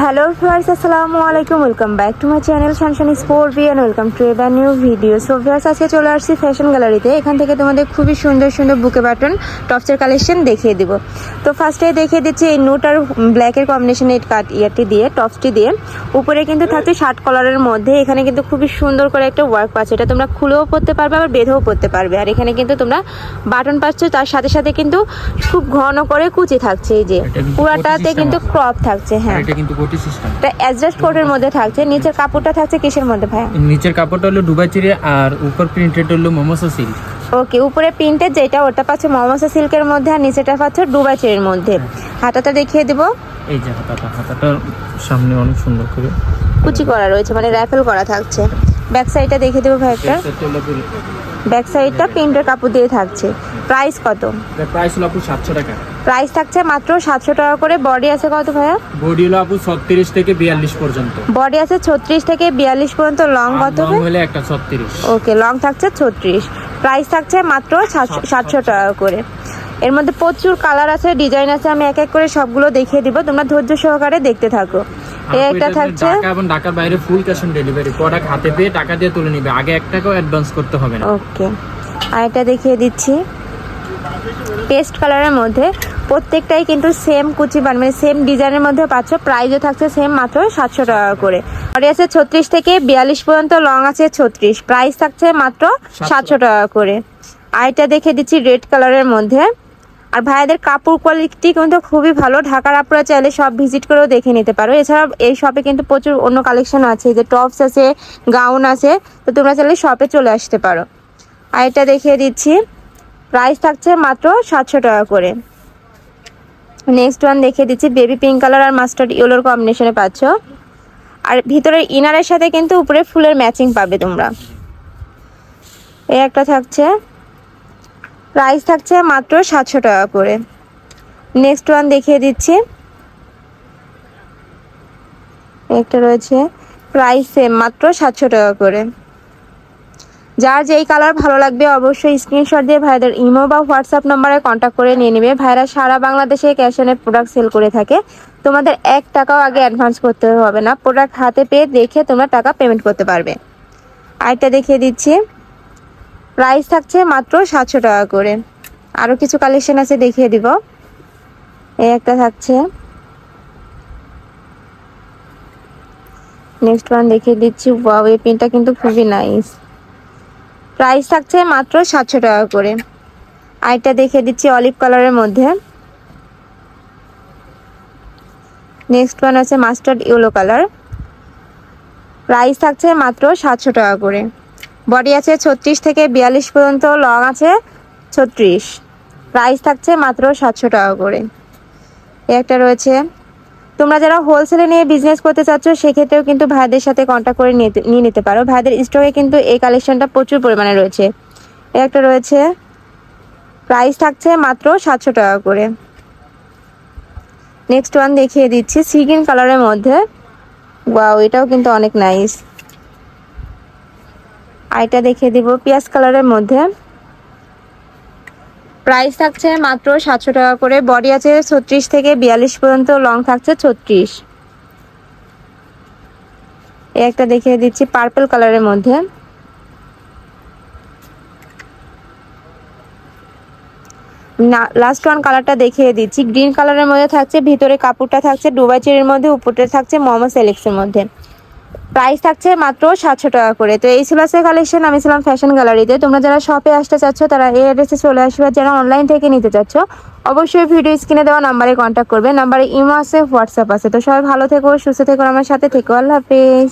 Hello viewers আসসালামু আলাইকুম welcome back to my channel শানশান sport V and welcome to এবার new video so viewers আজকে চলে আসছি ফ্যাশন গ্যালারিতে এখান থেকে তোমাদের খুবই সুন্দর সুন্দর বুকে বাটন টপসের কালেকশন দেখিয়ে দিব। তো ফার্স্টে দেখিয়ে দিচ্ছি এই নোট আর ব্ল্যাকের কম্বিনেশন এই কাট ইয়ারটি দিয়ে টপসটি দিয়ে। উপরে কিন্তু থাকছে শার্ট কলারের মধ্যে। এখানে কিন্তু খুবই সুন্দর করে একটা ওয়ার্ক পাচ্ছে। এটা তোমরা খুলেও পড়তে পারবে আবার বেঁধেও পড়তে পারবে। আর এখানে কিন্তু তোমরা বাটন পাচ্ছ তার সাথে সাথে কিন্তু খুব ঘন করে কুচি থাকছে। এই যে পুরাটাতে কিন্তু ক্রপ থাকছে হ্যাঁ। কিন্তু কোটি সিস্টেম এটা অ্যাডজাস্ট কোডের মধ্যে থাকছে নিচের কাপড়টা থাকছে কিসের মধ্যে ভাইয়া? নিচের কাপড়টা হলো চিরে আর উপর প্রিন্টেড হলো মোমোসো সিল্ক ওকে উপরে প্রিন্টের যেটা ওটা পাচ্ছ মমসা সিল্কের মধ্যে আর নিচেটা পাচ্ছ চেরির মধ্যে। হাতাটা দেখিয়ে দিব। এই যে হাতাটা হাতাটার সামনে অনেক সুন্দর করে। কুচি করা রয়েছে মানে র্যাফেল করা থাকছে। ব্যাক সাইডটা দেখিয়ে দেবো ভাই একটা। ব্যাক সাইডটা প্রিন্টের কাপড় দিয়ে থাকছে। প্রাইস কত? প্রাইস হলো আপু সাতশো টাকা। প্রাইস থাকছে মাত্র সাতশো টাকা করে। বডি আছে কত ভাইয়া? বডি হলো আপু ছত্রিশ থেকে বিয়াল্লিশ পর্যন্ত। বডি আছে ছত্রিশ থেকে বিয়াল্লিশ পর্যন্ত। লং কত লং হলে একটা ছত্রিশ। ওকে লং থাকছে ছত্রিশ। প্রাইস থাকছে মাত্র সাতশো- সাতশো টাকা করে। এর মধ্যে প্রচুর কালার আছে ডিজাইন আছে আমি এক এক করে সবগুলো দেখিয়ে দিব। তোমরা ধৈর্য সহকারে দেখতে থাকো। একটা থাকছে। ঢাকা এবং ঢাকার বাইরে full cash on delivery product হাতে পেয়ে টাকা দিয়ে তুলে নিবে। আগে এক টাকাও অ্যাডভান্স করতে হবে না। ওকে আর এটা দেখিয়ে দিচ্ছি। পেস্ট কালারের মধ্যে প্রত্যেকটাই কিন্তু সেম কুচি বান মানে সেম ডিজাইনের মধ্যে পাচ্ছ। প্রাইসও থাকছে সেম মাত্র সাতশো টাকা করে। বডি আছে ছত্রিশ থেকে বিয়াল্লিশ পর্যন্ত লং আছে ছত্রিশ। প্রাইস থাকছে মাত্র সাতশো। টাকা করে। আর এটা দেখে দিচ্ছি রেড কালারের মধ্যে। আর ভাইয়াদের কাপড় কোয়ালিটি কিন্তু খুবই ভালো। ঢাকার আপনারা চাইলে সব ভিজিট করেও দেখে নিতে পারো। এছাড়া এই শপে কিন্তু প্রচুর অন্য কালেকশন আছে যে টপস আছে গাউন আছে, তো তোমরা চাইলে শপে চলে আসতে পারো। আর এটা দেখিয়ে দিচ্ছি। প্রাইস থাকছে মাত্র সাতশো টাকা করে। নেক্সট ওয়ান দেখিয়ে দিচ্ছি। বেবি পিঙ্ক কালার আর মাস্টার্ড ইয়েলোর কম্বিনেশনে পাচ্ছ। আর ভিতরের ইনারের সাথে কিন্তু উপরে ফুলের ম্যাচিং পাবে তোমরা। এই একটা থাকছে। প্রাইস থাকছে মাত্র সাতশো টাকা করে। নেক্সট ওয়ান দেখিয়ে দিচ্ছি। একটা রয়েছে প্রাইস সেম মাত্র সাতশো টাকা করে। যার যেই কালার ভালো লাগবে অবশ্যই স্ক্রিনশট দিয়ে ভাইদের ইমো বা হোয়াটসঅ্যাপ নম্বরে কন্ট্যাক্ট করে নিয়ে নেবে। ভাইরা সারা বাংলাদেশে ক্যাশ অনের প্রোডাক্ট সেল করে থাকে। তোমাদের এক টাকাও আগে অ্যাডভান্স করতে হবে না। প্রোডাক্ট হাতে পেয়ে দেখে তোমরা টাকা পেমেন্ট করতে পারবে। আরেকটা দেখিয়ে দিচ্ছি। প্রাইস থাকছে মাত্র সাতশো টাকা করে। আরও কিছু কালেকশন আছে, দেখিয়ে দিব। এই একটা থাকছে। নেক্সট ওয়ান দেখিয়ে দিচ্ছি। ওয়াও এই পেনটা কিন্তু খুবই নাইস প্রাইস থাকছে মাত্র সাতশো টাকা করে। আরেকটা দেখে দিচ্ছি অলিভ কালারের মধ্যে। নেক্সট ওয়ান আছে মাস্টার্ড ইয়েলো কালার প্রাইস থাকছে মাত্র সাতশো টাকা করে। বডি আছে ছত্রিশ থেকে বিয়াল্লিশ পর্যন্ত লং আছে ছত্রিশ। প্রাইস থাকছে মাত্র সাতশো টাকা করে। একটা রয়েছে। তোমরা যারা হোলসেলে নিয়ে বিজনেস করতে চাচ্ছ, সেক্ষেত্রেও কিন্তু ভাইদের সাথে কন্ট্যাক্ট করে নিয়ে নিতে পারো। ভাইদের স্টকে কিন্তু এই কালেকশনটা প্রচুর পরিমাণে রয়েছে। একটা রয়েছে। প্রাইস থাকছে মাত্র সাতশো টাকা করে। নেক্সট ওয়ান দেখিয়ে দিচ্ছি। সিগিন কালারের মধ্যে। ওয়াও এটাও কিন্তু অনেক নাইস আর এটা দেখিয়ে দিব। পিয়াজ কালারের মধ্যে। প্রাইস থাকছে মাত্র সাতশো টাকা করে। বডি আছে ছত্রিশ থেকে বিয়াল্লিশ পর্যন্ত, লং থাকছে ছত্রিশ। এই একটা দেখিয়ে দিচ্ছি পার্পল কালারের মধ্যে। লাস্ট ওয়ান কালারটা দেখিয়ে দিচ্ছি। গ্রিন কালারের মধ্যে থাকছে, ভিতরে কাপড়টা থাকছে ডুবাই চেরির মধ্যে, উপরটা থাকছে মোমো সেলেক্সের মধ্যে। প্রাইস থাকছে মাত্র সাতশো টাকা করে। তো এই সিলাসের কালেকশন আমি ছিলাম ফ্যাশন গ্যালারিতে তোমরা যারা শপে আসতে চাচ্ছ, তারা এই অ্যাড্রেসে চলে আসবে। যারা অনলাইন থেকে নিতে চাচ্ছ, অবশ্যই ভিডিও স্ক্রিনে দেওয়া নাম্বারে কন্ট্যাক্ট করবে। নাম্বারে ইমো আছে হোয়াটসঅ্যাপ আছে। তো সবাই ভালো থেকো, সুস্থ থেকো, আমার সাথে থেকো। আল্লাহ হাফেজ।